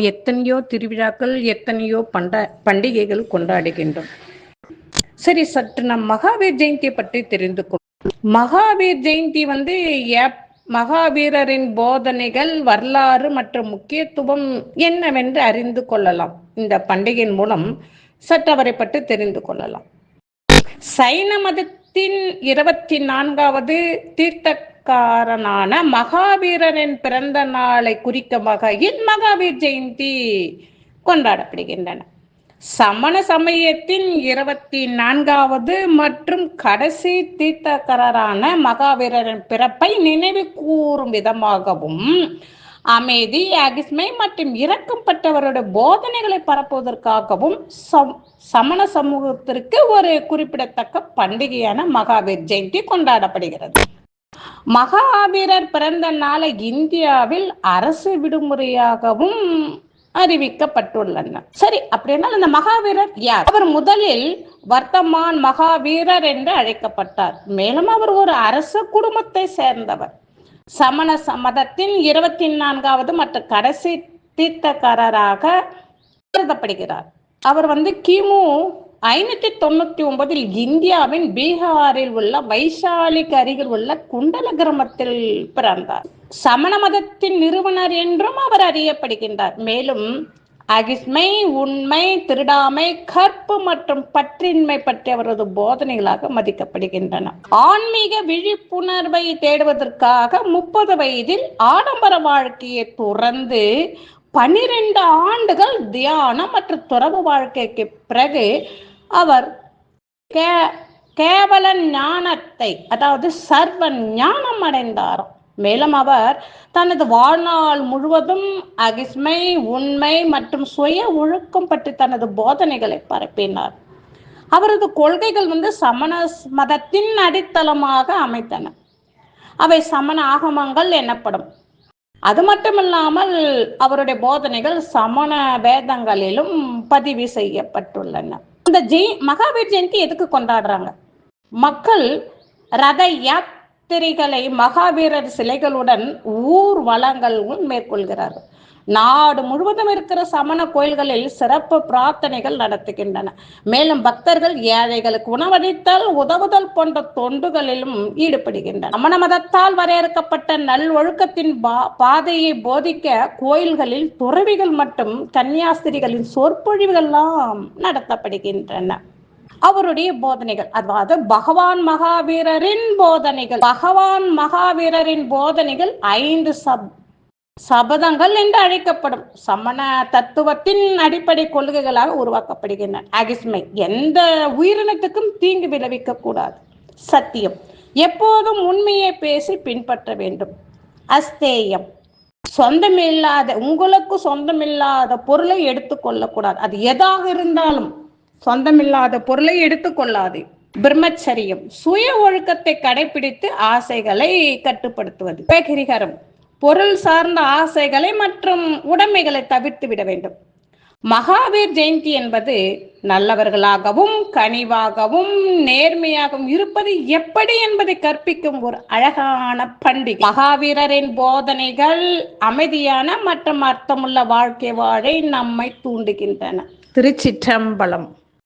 எத்தனையோ திருவிழாக்கள் எத்தனையோ பண்ட பண்டிகைகள் கொண்டாடுகின்றோம். சரி சற்று நம் மகாவீர் ஜெயந்தியை பற்றி தெரிந்து கொள்வோம் மகாவீர் ஜெயந்தி வந்து எப்- மகாவீரரின் போதனைகள் வரலாறு மற்றும் முக்கியத்துவம் என்னவென்று அறிந்து கொள்ளலாம். இந்த பண்டிகையின் மூலம் சற்று அவரை பற்றி தெரிந்து கொள்ளலாம். சைன மதத்தின் இருபத்தி நான்காவது தீர்த்த தீர்த்தக்காரனான மகாவீரரின் பிறந்த நாளை குறிக்கும் வகையில் மகாவீர் ஜெயந்தி கொண்டாடப்படுகின்றன. சமண சமயத்தின் இருபத்தி நான்காவது மற்றும் கடைசி தீர்த்தக்கரரான மகாவீரரின் பிறப்பை நினைவு கூறும் விதமாகவும் அமைதி அகிஸ்மை மற்றும் இரக்கம்பட்டவருடைய போதனைகளை பரப்புவதற்காகவும் சம்- சமண சமூகத்திற்கு ஒரு குறிப்பிடத்தக்க பண்டிகையான மகாவீர் ஜெயந்தி கொண்டாடப்படுகிறது. மகாவீரர் பிறந்த நாளை இந்தியாவில் அரசு விடுமுறையாகவும் அறிவிக்கப்பட்டுள்ளன சரி அப்படின்னா இந்த மகாவீரர் யார்? அவர் முதலில் வர்த்தமான் மகாவீரர் என்று அழைக்கப்பட்டார். மேலும் அவர் ஒரு அரச குடும்பத்தை சேர்ந்தவர். சமண சமதத்தின் இருபத்தி நான்காவது மற்றும் கடைசி தீர்த்தக்காரராக கருதப்படுகிறார். அவர் வந்து கிமு ஐநூத்தி தொண்ணூத்தி ஒன்பதில் இந்தியாவின் பீகாரில் உள்ள வைசாலிக்கு அருகில் உள்ள குண்டல கிராமத்தில் பிறந்தார். சமண மதத்தின் நிறுவனர் என்றும் அவர் அறியப்படுகின்றார். மேலும் அகிஸ்மை உண்மை திருடாமை கற்பு மற்றும் பற்றின்மை பற்றி அவரது போதனைகளாக மதிக்கப்படுகின்றன. ஆன்மீக விழிப்புணர்வை தேடுவதற்காக முப்பது வயதில் ஆடம்பர வாழ்க்கையை துறந்து பனிரெண்டு ஆண்டுகள் தியானம் மற்றும் துறவு வாழ்க்கைக்கு பிறகு அவர் கே- கேவல ஞானத்தை அதாவது சர்வ ஞானம் அடைந்தாராம் மேலும் அவர் தனது வாழ்நாள் முழுவதும் அகிஸ்மை உண்மை மற்றும் சுய ஒழுக்கம் பற்றி தனது போதனைகளை பரப்பினார். அவரது கொள்கைகள் வந்து சமண மதத்தின் அடித்தளமாக அமைத்தன. அவை சமண ஆகமங்கள் எனப்படும். அது மட்டுமில்லாமல் அவருடைய போதனைகள் சமண வேதங்களிலும் பதிவு செய்யப்பட்டுள்ளன. இந்த ஜெய் மகாவீர் ஜெயந்தி எதுக்கு கொண்டாடுறாங்க? மக்கள் ரத யாத்திரைகளை மகாவீரர் சிலைகளுடன் ஊர் வளங்களும் மேற்கொள்கிறார்கள். நாடு முழுவதும் இருக்கிற சமண கோயில்களில் சிறப்பு பிரார்த்தனைகள் நடத்துகின்றன. மேலும் பக்தர்கள் ஏழைகளுக்கு உணவளித்தல் உதவுதல் போன்ற தொண்டுகளிலும் ஈடுபடுகின்றனர். சமண மதத்தால் வரையறுக்கப்பட்ட நல் ஒழுக்கத்தின் பா- பாதையை போதிக்க கோயில்களில் துறவிகள் மற்றும் கன்னியாஸ்திரிகளின் சொற்பொழிவுகள்லாம் நடத்தப்படுகின்றன. அவருடைய போதனைகள் அதாவது பகவான் மகாவீரரின் போதனைகள் பகவான் மகாவீரரின் போதனைகள் ஐந்து சப் சபதங்கள் என்று அழைக்கப்படும் சமண தத்துவத்தின் அடிப்படை கொள்கைகளாக உருவாக்கப்படுகின்றன. அகிஸ்மை எந்த உயிரினத்துக்கும் தீங்கு விளைவிக்க கூடாது. சத்தியம் எப்போதும் உண்மையை பேசி பின்பற்ற வேண்டும். அஸ்தேயம் சொந்தமில்லாத உங்களுக்கு சொந்தமில்லாத பொருளை எடுத்துக்கொள்ளக்கூடாது அது எதாக இருந்தாலும் சொந்தமில்லாத பொருளை எடுத்துக்கொள்ளாது பிரம்மச்சரியம் சுய ஒழுக்கத்தை கடைபிடித்து ஆசைகளை கட்டுப்படுத்துவது. கிரிகரம் பொருள் சார்ந்த ஆசைகளை மற்றும் உடைமைகளை தவிர்த்து விட வேண்டும். மகாவீர் ஜெயந்தி என்பது நல்லவர்களாகவும் கனிவாகவும் நேர்மையாகவும் இருப்பது எப்படி என்பதை கற்பிக்கும் ஒரு அழகான பண்டிகை. மகாவீரரின் போதனைகள் அமைதியான மற்றும் அர்த்தமுள்ள வாழ்க்கை வாழை நம்மை தூண்டுகின்றன. திருச்சிற்றம்பலம்.